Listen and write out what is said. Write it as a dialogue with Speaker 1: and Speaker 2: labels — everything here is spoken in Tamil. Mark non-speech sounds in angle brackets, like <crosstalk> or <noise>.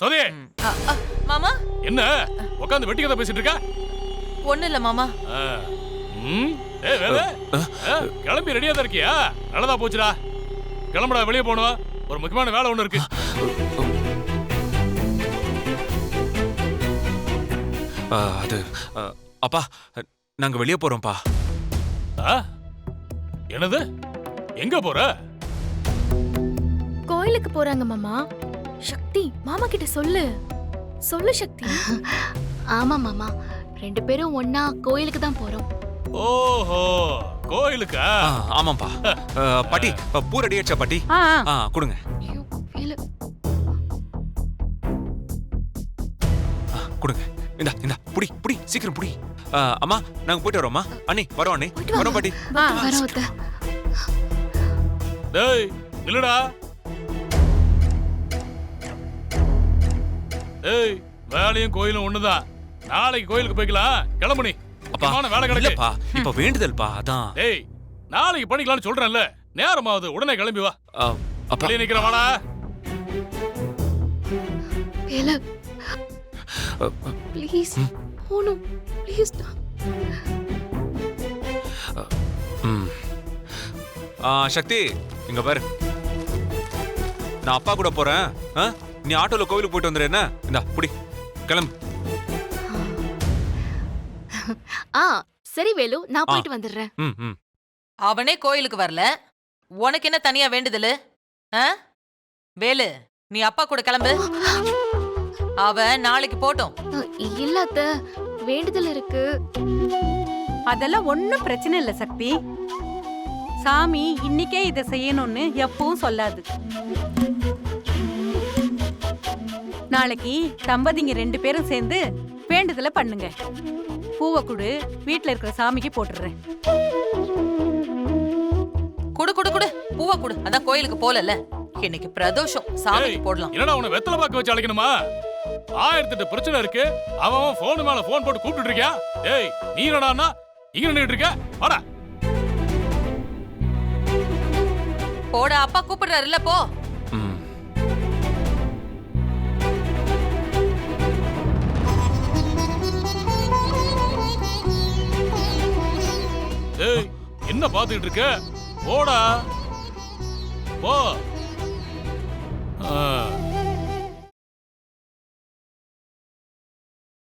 Speaker 1: சோதே!
Speaker 2: அ, அ, மாமா?
Speaker 1: என்ன? உட்காந்து வெட்டி கதை பேசிட்டு இருக்க?
Speaker 2: ஒண்ணு இல்ல மாமா.
Speaker 1: ஆ. ம். ஏய் வேலை. கிளம்பி ரெடியா தான் இருக்கியா? நல்லதா போச்சுடா. கிளம்புடா வெளியே போகணும் ஒரு முக்கியமான வேலை ஒண்ணு இருக்கு.
Speaker 3: ஆ, அது ஆ, அப்பா நாங்க வெளியே போறோம்ப்பா.
Speaker 1: ஆ? என்னது? எங்க போற?
Speaker 4: கோயிலுக்கு போறாங்க மாமா. சக்தி மாமா கிட்ட சொல்லு. சொல்லு சக்தி. <laughs>
Speaker 5: ஆமா மாமா. ரெண்டு பேரும் ஒண்ணா கோயிலுக்கு தான் போறோம்.
Speaker 1: ஓஹோ கோயிலுக்கா?
Speaker 3: ஆமாப்பா <laughs> பாட்டி பூ ரெடி ஆயிடுச்சா பாட்டி? கொடுங்க. கொடுங்க. இந்தா இந்தா புடி புடி சீக்கிரம் புடி. அம்மா நாங்க போயிட்டு வரோம்மா. அண்ணி வரோம் அண்ணி. வரோம் பாட்டி.
Speaker 5: வரோம்.
Speaker 1: டேய் நில்லுடா. டேய் வேலையும் கோயிலும் ஒண்ணுதான். நாளைக்கு கோயிலுக்கு போய்க்கலாம். கிளம்பு நீ
Speaker 3: அப்பா
Speaker 1: வேலை கிடக்கு.
Speaker 3: இல்லப்பா இப்ப வேண்டுதல்ப்பா அதான்.
Speaker 1: டேய் நாளைக்கு பண்ணிக்கலாம்னு சொல்றேன்ல. நேரமாவது உடனே கிளம்பி வா.
Speaker 3: ஆ, அப்பா.
Speaker 1: வெளியே நிக்கிற வாடா.
Speaker 5: ப்ளீஸ் போணும். ப்ளீஸ்
Speaker 3: சக்தி இங்க பாரு. நான் அப்பா கூட போறேன். ஆ? நீ ஆட்டோல கோவிலுக்கு போயிட்டு வந்துரு என்ன? இந்தா புடி கிளம்பு.
Speaker 5: ஆ சரி வேலு நான் போயிட்டு வந்துடுறேன்.
Speaker 3: ம் ம்.
Speaker 2: அவனே கோயிலுக்கு வரல. உனக்கு என்ன தனியா வேண்டுதலு? ஆ? வேலு நீ அப்பா கூட கிளம்பு. அவன் நாளைக்கு போட்டும்.
Speaker 5: இல்ல அத்தை வேண்டுதல் இருக்கு.
Speaker 6: அதெல்லாம் ஒண்ணும் பிரச்சனை இல்ல சக்தி. சாமி இன்னைக்கே இதை செய்யணும்னு எப்பவும் சொல்லாது. நாளைக்கு தம்பதிங்க ரெண்டு பேரும் சேர்ந்து வேண்டுதலை பண்ணுங்க. பூவை கொடு வீட்ல இருக்கிற சாமிக்கு போட்டுடுறேன்.
Speaker 2: குடு குடு குடு. பூவை குடு. அதான் கோயிலுக்கு போலல இன்னைக்கு பிரதோஷம். சாமிக்கு போடலாம்.
Speaker 1: என்னடா உன்னை வெத்தலை பாக்க வச்சு அழைக்கணுமா? ஆயிரத்தி எட்டு பிரச்சனை இருக்கு. அவன் அவன் போன் மேல போன் போட்டு கூப்பிட்டு இருக்கியா? ஏய் நீ என்னடான்னா இங்க நின்னுட்டு இருக்க. வாடா.
Speaker 2: போட அப்பா கூப்பிடுறாருல்ல போ.
Speaker 1: என்ன பாத்துக்கிட்டு இருக்க? போடா. போ.